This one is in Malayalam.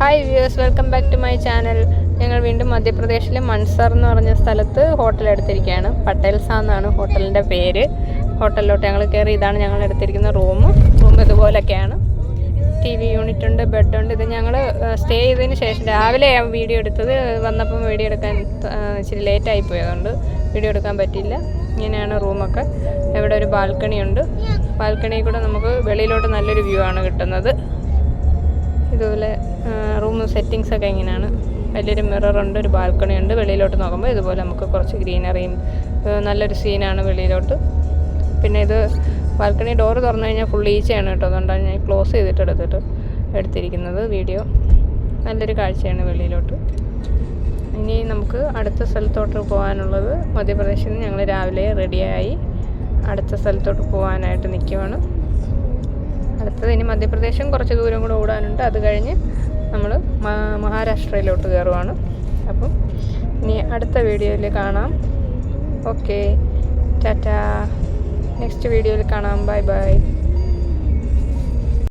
Hi viewers welcome back to my channel ഞങ്ങൾ വീണ്ടും മധ്യപ്രദേശിലെ മൺസർ എന്ന് പറഞ്ഞ സ്ഥലത്ത് ഹോട്ടൽ എടുത്തിരിക്കുകയാണ്. പട്ടേൽസ എന്നാണ് ഹോട്ടലിന്റെ പേര്. ഹോട്ടലിലോട്ട് ഞങ്ങൾ കയറി ഇതാണ് ഞങ്ങൾ എടുത്തിരിക്കുന്ന റൂം റൂം ഇതുപോലൊക്കെയാണ്. ടി വി യൂണിറ്റ് ഉണ്ട് ബെഡ് ഉണ്ട്. ഇത് ഞങ്ങൾ സ്റ്റേ ചെയ്തതിന് ശേഷം രാവിലെ വീഡിയോ എടുത്തത്. വന്നപ്പം വീഡിയോ എടുക്കാൻ ഇച്ചിരി ലേറ്റ് ആയി പോയതുകൊണ്ട് വീഡിയോ എടുക്കാൻ പറ്റിയില്ല. ഇങ്ങനെയാണ് റൂമൊക്കെ ഇവിടെ ഒരു ബാൽക്കണി ഉണ്ട്. ബാൽക്കണിയിൽ കൂടെ നമുക്ക് വെളിയിലോട്ട് നല്ലൊരു വ്യൂ ആണ് കിട്ടുന്നത്. ഇതുപോലെ റൂം സെറ്റിങ്സ് ഒക്കെ ഇങ്ങനെയാണ്. വലിയൊരു മിററുണ്ട് ഒരു ബാൽക്കണി ഉണ്ട്. വെളിയിലോട്ട് നോക്കുമ്പോൾ ഇതുപോലെ നമുക്ക് കുറച്ച് ഗ്രീനറിയും നല്ലൊരു സീനാണ് വെളിയിലോട്ട്. പിന്നെ ഇത് ബാൽക്കണി ഡോർ തുറന്നു കഴിഞ്ഞാൽ ഫുൾ ഈച്ചയാണ് കേട്ടോ. അതുകൊണ്ടാണ് ഞാൻ ക്ലോസ് ചെയ്തിട്ട് എടുത്തിട്ട് എടുത്തിരിക്കുന്നത് വീഡിയോ നല്ലൊരു കാഴ്ചയാണ് വെളിയിലോട്ട്. ഇനി നമുക്ക് അടുത്ത സ്ഥലത്തോട്ട് പോകാനുള്ളത് മധ്യപ്രദേശിൽ നിന്ന് ഞങ്ങൾ രാവിലെ റെഡിയായി അടുത്ത സ്ഥലത്തോട്ട് പോകാനായിട്ട് നിൽക്കുവാണ് അടുത്തത് ഇനി മധ്യപ്രദേശും കുറച്ച് ദൂരം കൂടെ ഓടാനുണ്ട്. അത് കഴിഞ്ഞ് നമ്മൾ മഹാരാഷ്ട്രയിലോട്ട് കയറുവാണ്. അപ്പം ഇനി അടുത്ത വീഡിയോയിൽ കാണാം. ഓക്കെ. ടാറ്റാ. നെക്സ്റ്റ് വീഡിയോയിൽ കാണാം. Bye bye.